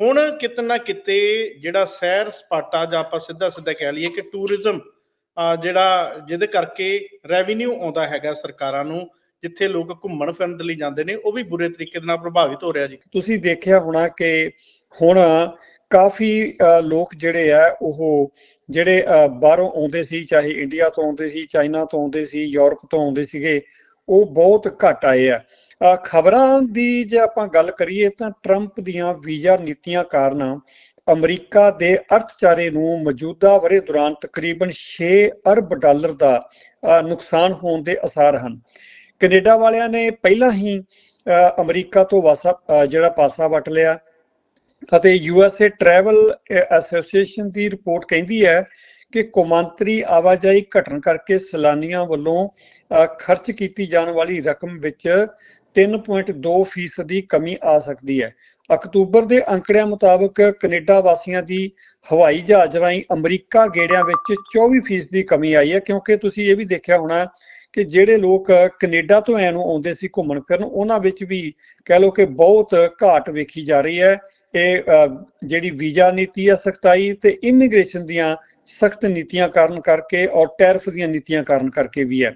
ਹੁਣ ਕਿਤੇ ਨਾ ਕਿਤੇ ਜਿਹੜਾ ਸੈਰ ਸਪਾਟਾ ਜਾਂ ਆਪਾਂ ਸਿੱਧਾ ਸਿੱਧਾ ਕਹਿ ਲਈਏ ਕਿ ਟੂਰਿਜ਼ਮ ਜਿਹੜਾ ਜਿਹਦੇ ਕਰਕੇ ਰੈਵਨਿਊ ਆਉਂਦਾ ਹੈਗਾ ਸਰਕਾਰਾਂ ਨੂੰ, ਜਿੱਥੇ ਲੋਕ ਘੁੰਮਣ ਫਿਰਨ ਦੇ ਲਈ ਜਾਂਦੇ ਨੇ, ਉਹ ਵੀ ਬੁਰੇ ਤਰੀਕੇ ਦੇ ਨਾਲ ਪ੍ਰਭਾਵਿਤ ਹੋ ਰਿਹਾ ਜੀ। ਤੁਸੀਂ ਦੇਖਿਆ ਹੋਣਾ ਕਿ ਹੁਣ ਕਾਫੀ ਲੋਕ ਜਿਹੜੇ ਆ, ਉਹ ਜਿਹੜੇ ਬਾਹਰੋਂ ਆਉਂਦੇ ਸੀ, ਚਾਹੇ ਇੰਡੀਆ ਤੋਂ ਆਉਂਦੇ ਸੀ ਚਾਈਨਾ ਤੋਂ ਆਉਂਦੇ ਸੀ ਯੂਰਪ ਤੋਂ ਆਉਂਦੇ ਸੀਗੇ, ਉਹ ਬਹੁਤ ਘੱਟ ਆਏ ਆ। ਖਬਰਾਂ ਦੀ ਜੇ ਆਪਾਂ ਗੱਲ ਕਰੀਏ ਤਾਂ ਟਰੰਪ ਦੀਆਂ ਵੀਜ਼ਾ ਨੀਤੀਆਂ ਕਾਰਨ ਅਮਰੀਕਾ ਦੇ ਅਰਥਚਾਰੇ ਨੂੰ ਮੌਜੂਦਾ ਵਰੇ ਦੌਰਾਨ ਤਕਰੀਬਨ 6 ਅਰਬ ਡਾਲਰ ਦਾ ਨੁਕਸਾਨ ਹੋਣ ਦੇ ਅਸਾਰ ਹਨ। ਕੈਨੇਡਾ ਵਾਲਿਆਂ ਨੇ ਪਹਿਲਾਂ ਹੀ ਅਮਰੀਕਾ ਤੋਂ ਵਾਸਾ ਜਿਹੜਾ ਪਾਸਾ ਵਟ ਲਿਆ। ਅਤੇ ਯੂਐਸਏ ਟਰੈਵਲ ਐਸੋਸੀਏਸ਼ਨ ਦੀ ਰਿਪੋਰਟ ਕਹਿੰਦੀ ਹੈ ਕਿ ਕੌਮਾਂਤਰੀ ਆਵਾਜਾਈ ਘਟਣ ਕਰਕੇ ਸੈਲਾਨੀਆਂ ਵੱਲੋਂ ਖਰਚ ਕੀਤੀ ਜਾਣ ਵਾਲੀ ਰਕਮ ਵਿੱਚ 3.2 ਫੀਸਦ ਦੀ ਕਮੀ ਆ ਸਕਦੀ ਹੈ। ਅਕਤੂਬਰ ਦੇ ਅੰਕੜਿਆਂ ਮੁਤਾਬਕ ਕੈਨੇਡਾ ਵਾਸੀਆਂ ਦੀ ਹਵਾਈ ਜਹਾਜ਼ ਰਾਹੀਂ ਅਮਰੀਕਾ ਗੇੜਿਆਂ ਵਿੱਚ 24 ਫੀਸਦ ਦੀ ਕਮੀ ਆਈ ਹੈ, ਕਿਉਂਕਿ ਤੁਸੀਂ ਇਹ ਵੀ ਦੇਖਿਆ ਹੋਣਾ ਕਿ ਜਿਹੜੇ ਲੋਕ ਕੈਨੇਡਾ ਤੋਂ ਐਨੂੰ ਆਉਂਦੇ ਸੀ ਘੁੰਮਣ ਫਿਰਨ, ਉਹਨਾਂ ਵਿੱਚ ਵੀ ਕਹਿ ਲਓ ਕਿ ਬਹੁਤ ਘਾਟ ਵੇਖੀ ਜਾ ਰਹੀ ਹੈ। ਇਹ ਜਿਹੜੀ ਵੀਜ਼ਾ ਨੀਤੀ ਹੈ ਸਖਤਾਈ ਤੇ ਇਮੀਗ੍ਰੇਸ਼ਨ ਦੀਆਂ ਸਖਤ ਨੀਤੀਆਂ ਕਾਰਨ ਕਰਕੇ ਔਰ ਟੈਰਫ ਦੀਆਂ ਨੀਤੀਆਂ ਕਾਰਨ ਕਰਕੇ ਵੀ ਹੈ।